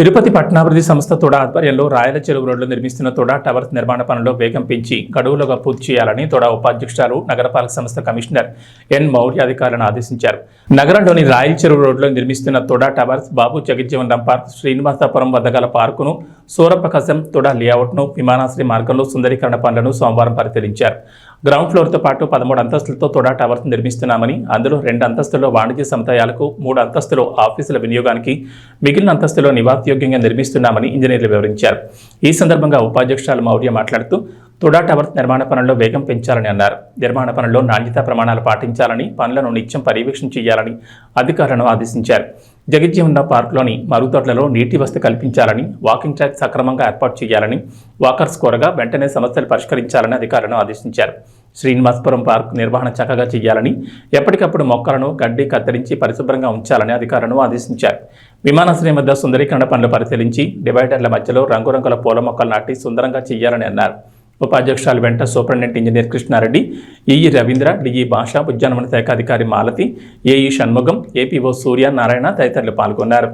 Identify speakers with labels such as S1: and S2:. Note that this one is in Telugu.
S1: తిరుపతి పట్టణాభివృద్ధి సంస్థ తోడా ఆధ్వర్యంలో రాయల చెరువు రోడ్లో నిర్మిస్తున్న తోడా టవర్స్ నిర్మాణ పనుల్లో వేగం పెంచి గడువులుగా పూర్తి చేయాలని తోడా ఉపాధ్యక్షురాలు నగరపాలక సంస్థ కమిషనర్ ఎన్ మౌర్య అధికారులను ఆదేశించారు. నగరంలోని రాయల చెరువు రోడ్లో నిర్మిస్తున్న తోడా టవర్స్ బాబు జగజ్జీవన్ రామ్ పార్క్ శ్రీనివాసపురం వద్ద గల పార్కును సూరప్రకాశం తోడా లేఅవుట్ను విమానాశ్రయ మార్గంలో సుందరీకరణ పనులను సోమవారం పరిశీలించారు. గ్రౌండ్ ఫ్లోర్తో పాటు పదమూడు అంతస్తులతో తోడా టవర్స్ నిర్మిస్తున్నామని అందులో రెండు అంతస్తుల్లో వాణిజ్య సముదాయాలకు మూడు అంతస్తులు ఆఫీసుల వినియోగానికి మిగిలిన అంతస్తులో నివాసయోగ్యంగా నిర్మిస్తున్నామని ఇంజనీర్లు వివరించారు. ఈ సందర్భంగా ఉపాధ్యక్షురాలు మౌర్య మాట్లాడుతూ తుడా టవర్స్ నిర్మాణ పనుల్లో వేగం పెంచాలని అన్నారు. నిర్మాణ పనుల్లో నాణ్యతా ప్రమాణాలు పాటించాలని పనులను నిత్యం పర్యవేక్షణ చేయాలని అధికారులను ఆదేశించారు. జగజ్జీవన పార్కులోని మరుగుదొడ్లలో నీటి వసతి కల్పించాలని వాకింగ్ ట్రాక్ సక్రమంగా ఏర్పాటు చేయాలని వాకర్స్ కోరగా వెంటనే సమస్యలు పరిష్కరించాలని అధికారులను ఆదేశించారు. శ్రీనివాసపురం పార్క్ నిర్వహణ చక్కగా చేయాలని ఎప్పటికప్పుడు మొక్కలను గడ్డి కత్తిరించి పరిశుభ్రంగా ఉంచాలని అధికారులను ఆదేశించారు. విమానాశ్రయం వద్ద సుందరీకరణ పనులు పరిశీలించి డివైడర్ల మధ్యలో రంగురంగుల పూల మొక్కలు నాటి సుందరంగా చేయాలని అన్నారు. ఉపాధ్యక్షురాలు వెంట superintendent engineer Krishnareddy EE Ravindra DE Basha ఉద్యానవన శాఖ అధికారి మాలతి ఏఈ షణ్ముఖం ఏపీఓ సూర్య నారాయణ తదితరులు పాల్గొన్నారు.